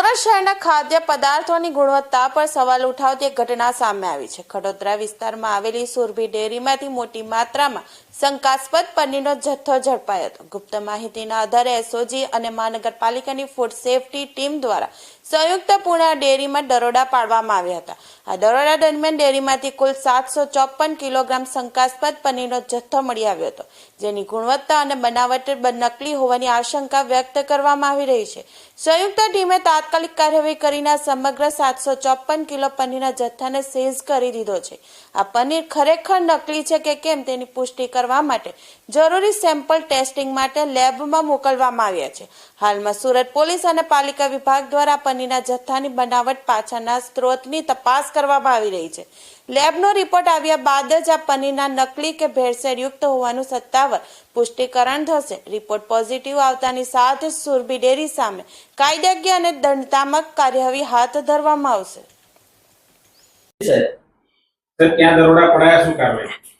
સુરત શહેરના ખાદ્ય પદાર્થોની ગુણવત્તા પર સવાલ ઉઠાવતી એક ઘટના સામે આવી છે. ખડોદરા વિસ્તારમાં આવેલી સુરભી ડેરીમાંથી મોટી માત્રામાં શંકાસ્પદ પનીરનો જથ્થો ઝડપાયો હતો. ગુપ્ત માહિતીના આધારે એસઓજી અને મહાનગરપાલિકાની ફૂડ સેફટી ટીમ દ્વારા સંયુક્ત પૂર્ણ ડેરીમાં દરોડા પાડવામાં આવ્યા હતા. આ દરોડા દરમિયાન ડેરીમાંથી કુલ સાતસો ચોપન કિલોગ્રામ શંકાસ્પદ પનીરનો જથ્થો મળી આવ્યો હતો, જેની ગુણવત્તા અને બનાવટ નકલી હોવાની આશંકા વ્યક્ત કરવામાં આવી રહી છે. સંયુક્ત ટીમે તાત્કાલિક કાર્યવાહી કરીને સમગ્ર સાતસો ચોપન કિલો પનીરના જથ્થાને સીઝ કરી દીધો છે. આ પનીર ખરેખર નકલી છે કે કેમ તેની પુષ્ટિ કરવા માટે જરૂરી સેમ્પલ ટેસ્ટિંગ માટે લેબમાં મોકલવામાં આવ્યા છે. હાલમાં સુરત પોલીસ અને પાલિકા વિભાગ દ્વારા પનીરના જથ્થાની બનાવટ પાછળના સ્ત્રોતની તપાસ કરવામાં આવી રહી છે. લેબનો રિપોર્ટ આવ્યા બાદ જ આ પનીરના નકલી કે ભેળસેળયુક્ત હોવાનું સત્તાવાર પુષ્ટિકરણ થશે. રિપોર્ટ પોઝિટિવ આવતાની સાથે જ સુરભી ડેરી સામે કાયદાકીય અને દંડતામક કાર્યવાહી હાથ ધરવામાં આવશે. સર ક્યાં દરોડા પડાયા શું કાર્યવાહી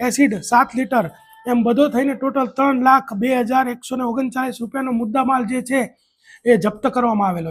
એસિડ સાત લીટર. એમ બધો થઈને ટોટલ ત્રણ લાખ બે હજાર એકસો ને ઓગણચાલીસ રૂપિયાનો મુદ્દામાલ જે છે એ જપ્ત કરવામાં આવેલો